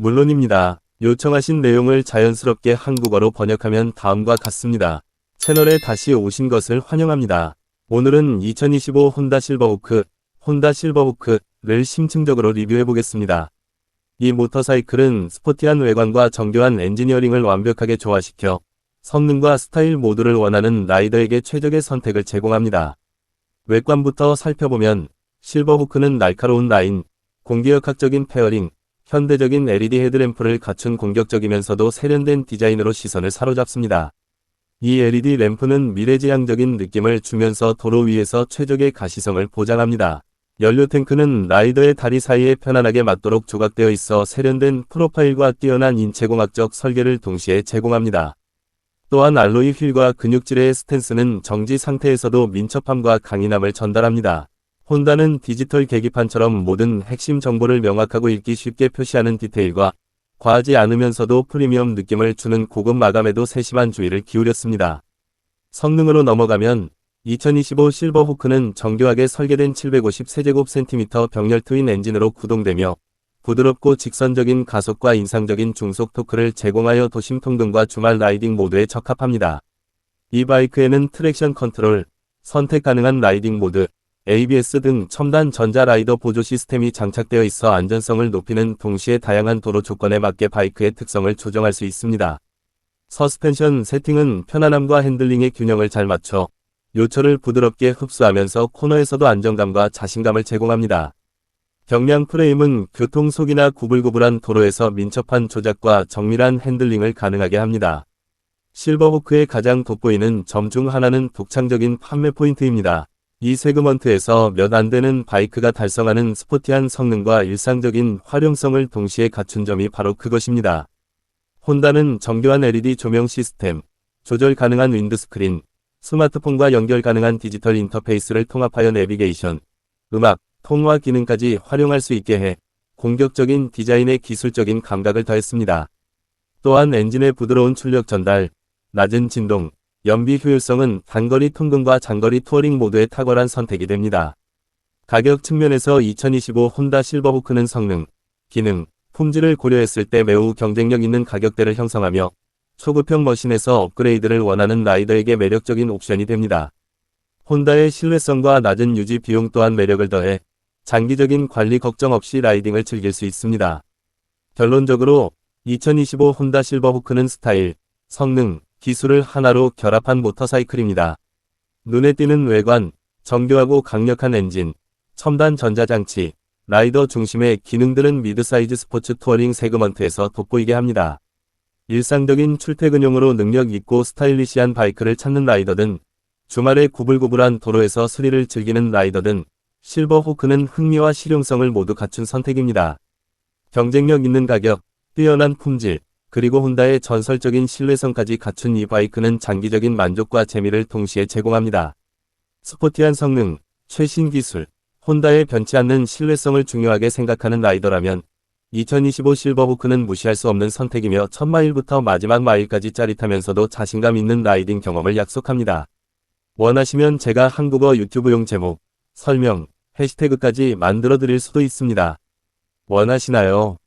물론입니다. 요청하신 내용을 자연스럽게 한국어로 번역하면 다음과 같습니다. 채널에 다시 오신 것을 환영합니다. 오늘은 2025 혼다 실버호크, 혼다 실버호크를 심층적으로 리뷰해 보겠습니다. 이 모터사이클은 스포티한 외관과 정교한 엔지니어링을 완벽하게 조화시켜 성능과 스타일 모두를 원하는 라이더에게 최적의 선택을 제공합니다. 외관부터 살펴보면 실버호크는 날카로운 라인, 공기역학적인 페어링, 현대적인 LED 헤드램프를 갖춘 공격적이면서도 세련된 디자인으로 시선을 사로잡습니다. 이 LED 램프는 미래지향적인 느낌을 주면서 도로 위에서 최적의 가시성을 보장합니다. 연료 탱크는 라이더의 다리 사이에 편안하게 맞도록 조각되어 있어 세련된 프로파일과 뛰어난 인체공학적 설계를 동시에 제공합니다. 또한 알로이 휠과 근육질의 스탠스는 정지 상태에서도 민첩함과 강인함을 전달합니다. 혼다는 디지털 계기판처럼 모든 핵심 정보를 명확하고 읽기 쉽게 표시하는 디테일과 과하지 않으면서도 프리미엄 느낌을 주는 고급 마감에도 세심한 주의를 기울였습니다. 성능으로 넘어가면 2025 실버 호크는 정교하게 설계된 750세제곱센티미터 병렬 트윈 엔진으로 구동되며 부드럽고 직선적인 가속과 인상적인 중속 토크를 제공하여 도심 통근과 주말 라이딩 모드에 적합합니다. 이 바이크에는 트랙션 컨트롤, 선택 가능한 라이딩 모드, ABS 등 첨단 전자 라이더 보조 시스템이 장착되어 있어 안전성을 높이는 동시에 다양한 도로 조건에 맞게 바이크의 특성을 조정할 수 있습니다. 서스펜션 세팅은 편안함과 핸들링의 균형을 잘 맞춰 요철을 부드럽게 흡수하면서 코너에서도 안정감과 자신감을 제공합니다. 경량 프레임은 교통속이나 구불구불한 도로에서 민첩한 조작과 정밀한 핸들링을 가능하게 합니다. 실버호크의 가장 돋보이는 점 중 하나는 독창적인 판매 포인트입니다. 이 세그먼트에서 몇 안 되는 바이크가 달성하는 스포티한 성능과 일상적인 활용성을 동시에 갖춘 점이 바로 그것입니다. 혼다는 정교한 LED 조명 시스템, 조절 가능한 윈드스크린, 스마트폰과 연결 가능한 디지털 인터페이스를 통합하여 내비게이션, 음악, 통화 기능까지 활용할 수 있게 해 공격적인 디자인의 기술적인 감각을 더했습니다. 또한 엔진의 부드러운 출력 전달, 낮은 진동, 연비 효율성은 단거리 통근과 장거리 투어링 모드에 탁월한 선택이 됩니다. 가격 측면에서 2025 혼다 실버호크는 성능, 기능, 품질을 고려했을 때 매우 경쟁력 있는 가격대를 형성하며 초급형 머신에서 업그레이드를 원하는 라이더에게 매력적인 옵션이 됩니다. 혼다의 신뢰성과 낮은 유지 비용 또한 매력을 더해 장기적인 관리 걱정 없이 라이딩을 즐길 수 있습니다. 결론적으로 2025 혼다 실버호크는 스타일, 성능, 기술을 하나로 결합한 모터사이클입니다. 눈에 띄는 외관, 정교하고 강력한 엔진, 첨단 전자장치, 라이더 중심의 기능들은 미드사이즈 스포츠 투어링 세그먼트에서 돋보이게 합니다. 일상적인 출퇴근용으로 능력 있고 스타일리시한 바이크를 찾는 라이더든, 주말에 구불구불한 도로에서 스릴을 즐기는 라이더든, 실버 호크는 흥미와 실용성을 모두 갖춘 선택입니다. 경쟁력 있는 가격, 뛰어난 품질, 그리고 혼다의 전설적인 신뢰성까지 갖춘 이 바이크는 장기적인 만족과 재미를 동시에 제공합니다. 스포티한 성능, 최신 기술, 혼다의 변치 않는 신뢰성을 중요하게 생각하는 라이더라면 2025 실버호크는 무시할 수 없는 선택이며 첫 마일부터 마지막 마일까지 짜릿하면서도 자신감 있는 라이딩 경험을 약속합니다. 원하시면 제가 한국어 유튜브용 제목, 설명, 해시태그까지 만들어 드릴 수도 있습니다. 원하시나요?